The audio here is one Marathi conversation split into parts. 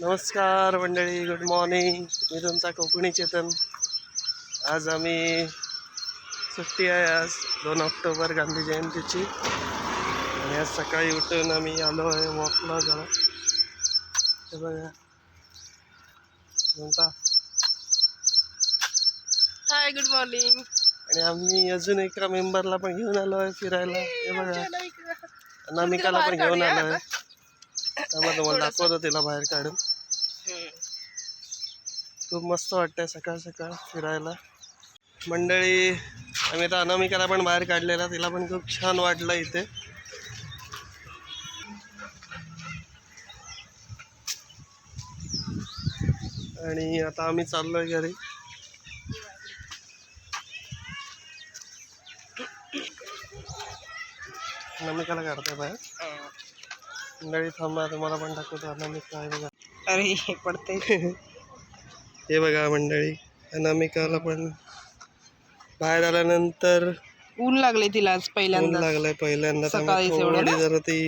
नमस्कार मंडळी गुड मॉर्निंग मी तुमचा कोकणी चेतन. आज आम्ही सुट्टी आहे आज दोन ऑक्टोबर गांधी जयंतीची. आणि आज सकाळी उठून आम्ही आलो आहे वॉकला जरा. हे बघा. म्हणता हाय गुड मॉर्निंग आणि आम्ही अजून एका मेंबरला पण घेऊन आलो आहे फिरायला. हे बघा. अनामिकाला पण घेऊन आलो आहे. तुम्हाला दाखवतो तिला बाहेर काढून. खूप मस्त वाटतंय सकाळ सकाळ फिरायला. मंडळी आम्ही आता अनामिकाला पण बाहेर काढलेला तिला पण खूप छान वाटलं इथे. आणि आता आम्ही चाललोय घरी. अनामिकाला काढतोय बाहेर. मंडळी थांबा तुम्हाला पण दाखवतो अनामिका आहे बघा. अरे हे पडते हे बघा मंडळी अनामिकाला पण बाहेर आल्यानंतर ऊन लागले तिला आज ऊन पहिल्यांदा लागलाय पहिल्यांदा ना? जरा ती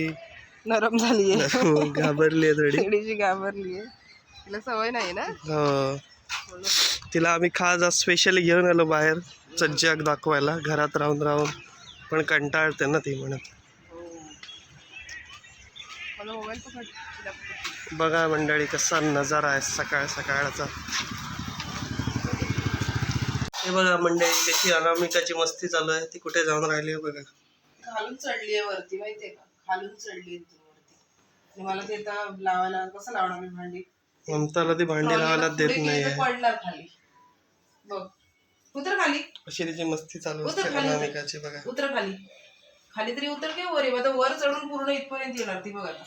नरम झालीये. घाबरली आहे थोडी. थोडीशी घाबरलीये. तिला सवय नाही ना? हो. तिला आम्ही खास आज स्पेशली घेऊन आलो बाहेर सज्जाक दाखवायला घरात राहून राहून पण कंटाळते ना ती म्हणत मला मोबाईल पकड तिला पकड. बघा मंडळी कसा नजारा आहे सकाळ सकाळचा. हे बघा मंडळी त्याची अनामिकाची मस्ती चालू आहे. ती कुठे जाऊन राहिली आहे बघा. खालून चढलीये वरती माहितीये का? खालून चढली वरती. मला ते लावायला कसं लावणार मी भांडी? ममताला ती भांडी लावायला देत नाही पडणार खाली. बघ. उतर खाली. अशी तिची मस्ती चालू असते. अनामिकाची बघा. उतर खाली. खाली तरी उतर काय वर? आता वर चढून पूर्ण इथपर्यंत येणार ती बघ आता.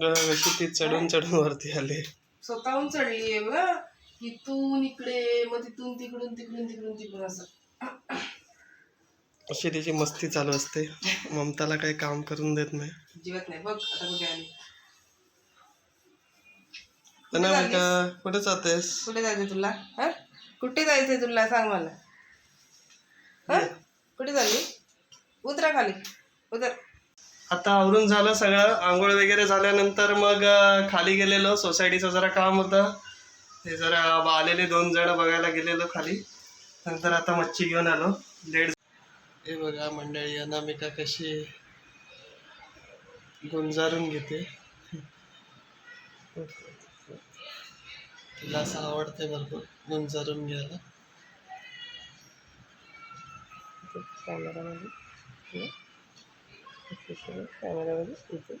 बघा कशी ती चढून चढून वरती आली. स्वतःहून चढली आहे बघ. इथून इकडे मग तिथून तिकडून तिकडून तिकडून तिकडून असं. अशी तिची मस्ती चालू असते. ममताला काही काम करून देत नाही. जीवत नाही. बघ आता कुठे आली. कुठे जातेस? कुठे जायचंय तुला? हा? कुठे जायचंय तुला? सांग मला. हा? कुठे उतरा खाली. उतर आता आवरून झालं सगळं आंघोळ वगैरे झाल्यानंतर मग खाली गेलेलो. सोसायटीचं जरा काम होतं. ते जरा आलेले दोन जण बघायला गेलेलो खाली. नंतर आता मच्छी घेऊन आलो. लेट हे बघा मंडळी अनामिका कशी गुंजारून घेते. तिला असं आवडते भरपूर गुंजारून घ्यायला. कॅमेरामध्ये कॅमेरामध्ये इथे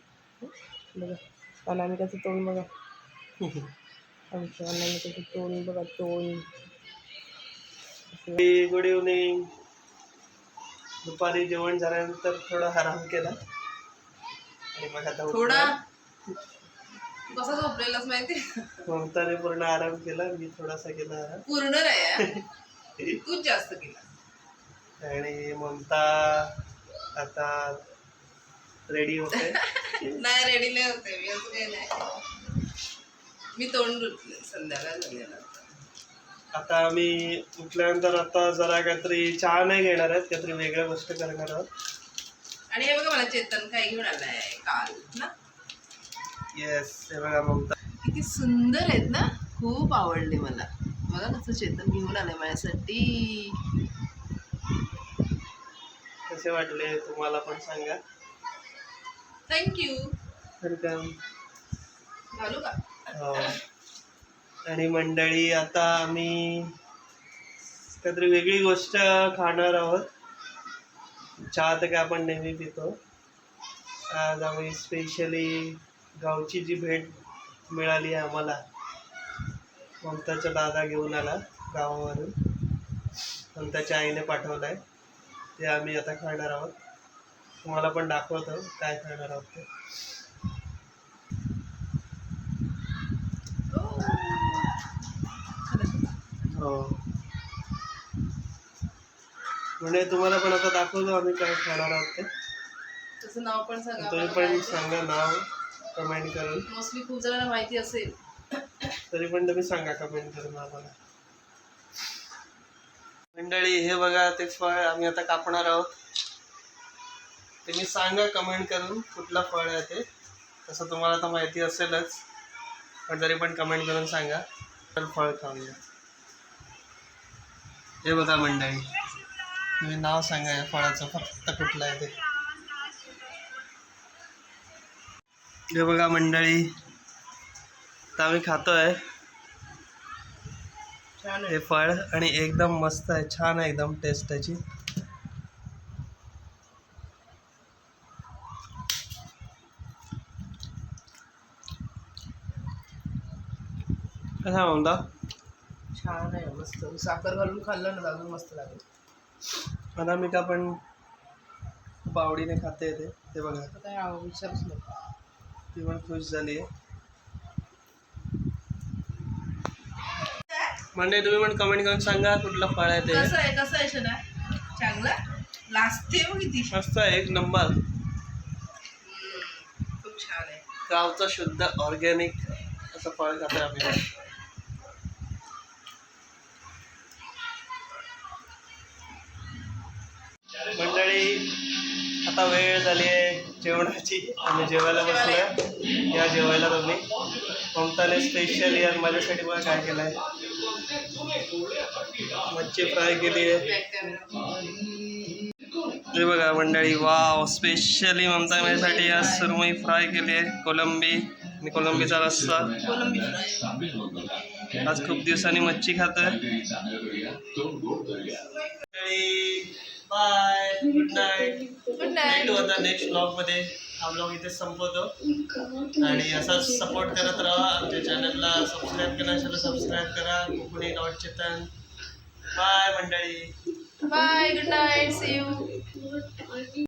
बघा अनामिकाचं तोंड बघा आमच्या अनामिकाचं तोंड बघा तोंड गुड इव्हनिंग दुपारी जेवण झाल्यानंतर थोडा आराम केला. आणि मग आता. थोडा? कसा झोपलेलाच माहिती? ममताने पूर्ण आराम केला. मी थोडासा केला आराम. पूर्ण नाही तूच जास्त केला आणि ममता आता रेडी होते. नाही रेडी नाही होते. मी असं काही नाही. मी तोंड धुतले संध्याकाळ आता. आम्ही उठल्यानंतर आता जरा काहीतरी चहा नाही घेणार आहेत काहीतरी वेगळ्या गोष्ट करणार आहोत. आणि हे बघा मला चेतन काय घेऊन आलाय काल ना? येस हे बघा ममता. किती सुंदर आहेत ना? खूप आवडले मला. बघा कसं चेतन घेऊन आलंय माझ्यासाठी. कसे वाटले तुम्हाला पण सांगा. थँक्यू वेलकम घालू का? हो. आणि मंडळी आता आम्ही काहीतरी वेगळी गोष्ट खाणार आहोत. चहा तर काय आपण नेहमी पितो. आज आम्ही स्पेशली गावची जी भेट मिळाली आहे आम्हाला ममताचा दादा घेऊन आला गावावरून. ममताच्या आईने पाठवलं आहे ते आम्ही आता खाणार आहोत. तुम्हाला पण दाखवतो काय खाणार आहोत ते. हो. म्हणजे तुम्हाला पण आता दाखवतो आम्ही काय खाणार आहोत ते. नाव पण सांगा तुम्ही पण सांगा नाव कमेंट करून. मोस्टली खूप जणांना माहिती असेल. तरी पण तुम्ही सांगा कमेंट करून आम्हाला. मंडळी हे बघा ते फळ आम्ही आता कापणार आहोत. तुम्ही सांगा कमेंट करून कुठलं फळ आहे ते. तसं तुम्हाला तर माहिती असेलच. पण तरी पण कमेंट करून सांगा. तर फळ खाऊया. हे बघा मंडळी तुम्ही नाव सांगा या फळाचं फक्त कुठलं आहे ते. हे बघा मंडळी आता आम्ही खातोय. छान हे फळ आणि एकदम मस्त आहे छान आहे एकदम टेस्ट त्याची. कसा म्हणता छान आहे मस्त. साखर घालून खाल्लं ना अजून मस्त लागेल. अनामिका पण खूप आवडीने खाते ते बघा. काय विचारूच नको. ती पण खुश झाली आहे म्हणजे तुम्ही पण कमेंट करून सांगा कुठलं फळ आहे ते. कसं आहे कसं आहे शना? चांगलं? लाजते किती. मस्त आहे एक नंबर. खूप छान आहे. गावचं शुद्ध ऑर्गॅनिक असं फळ खातोय आम्ही. मंडळी आता वेळ झाली आहे जेवणाची. आम्ही जेवायला बसलोय. या जेवायला तुम्ही. ममताने स्पेशल या माझ्यासाठी बघा काय केलंय. मच्छी फ्राय केली आहे. बघा मंडळी वाव स्पेशली ममता माझ्यासाठी आज सुरमई फ्राय केली आहे. कोलंबी. आणि कोलंबीचा रस्सा. आज खूप दिवसांनी मच्छी खातोय. बाय गुड नाईट गुड भेटू आता नेक्स्ट ब्लॉगमध्ये. हा ब्लॉग इथे संपवतो. आणि असाच सपोर्ट करत राहा. आमच्या चॅनलला सबस्क्राईब करा चॅनल सबस्क्राईब करा. कोकणी डॉट चेतन. बाय मंडळी. Bye good night see you